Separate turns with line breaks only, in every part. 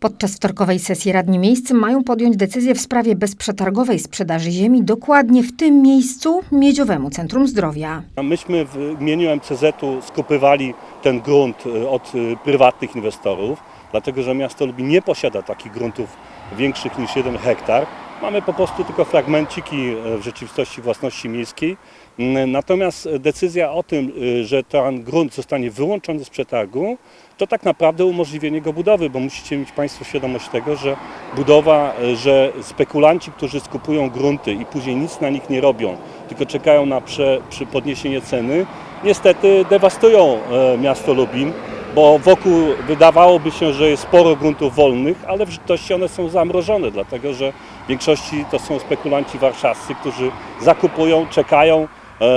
Podczas wtorkowej sesji radni miejscy mają podjąć decyzję w sprawie bezprzetargowej sprzedaży ziemi dokładnie w tym miejscu Miedziowemu Centrum Zdrowia.
Myśmy w imieniu MCZ-u skupywali ten grunt y, od y, prywatnych inwestorów, dlatego że miasto Lublin nie posiada takich gruntów większych niż 1 hektar. Mamy po prostu tylko fragmenciki y, w rzeczywistości własności miejskiej. Natomiast decyzja o tym, y, że ten grunt zostanie wyłączony z przetargu, to tak naprawdę umożliwienie jego budowy, bo musicie mieć Państwo świadomość tego, że budowa, y, że spekulanci, którzy skupują grunty i później nic na nich nie robią, tylko czekają na prze, podniesienie ceny, niestety dewastują e, miasto Lublin, bo wokół wydawałoby się, że jest sporo gruntów wolnych, ale w rzeczywistości one są zamrożone, dlatego że w większości to są spekulanci warszawscy, którzy zakupują, czekają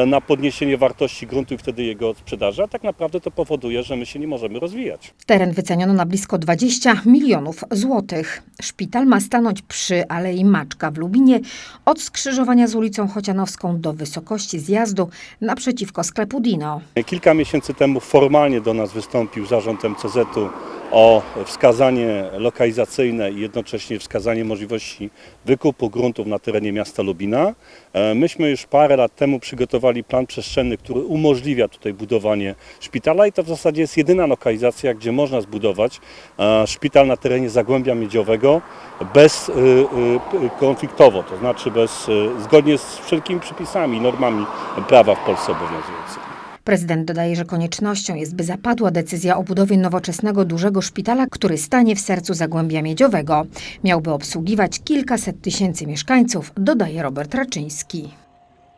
na podniesienie wartości gruntu i wtedy jego sprzedaży, a tak naprawdę to powoduje, że my się nie możemy rozwijać.
Teren wyceniono na blisko 20 milionów złotych. Szpital ma stanąć przy Alei Maczka w Lubinie od skrzyżowania z ulicą Chocianowską do wysokości zjazdu naprzeciwko sklepu Dino.
Kilka miesięcy temu formalnie do nas wystąpił zarząd MCZ-u o wskazanie lokalizacyjne i jednocześnie wskazanie możliwości wykupu gruntów na terenie miasta Lubina. E, Myśmy już parę lat temu przygotowali plan przestrzenny, który umożliwia tutaj budowanie szpitala i to w zasadzie jest jedyna lokalizacja, gdzie można zbudować e, szpital na terenie Zagłębia Miedziowego bez y, konfliktowo, to znaczy bez, zgodnie z wszelkimi przepisami i normami prawa w Polsce obowiązującymi.
Prezydent dodaje, że koniecznością jest, by zapadła decyzja o budowie nowoczesnego dużego szpitala, który stanie w sercu Zagłębia Miedziowego. Miałby obsługiwać kilkaset tysięcy mieszkańców, dodaje Robert Raczyński.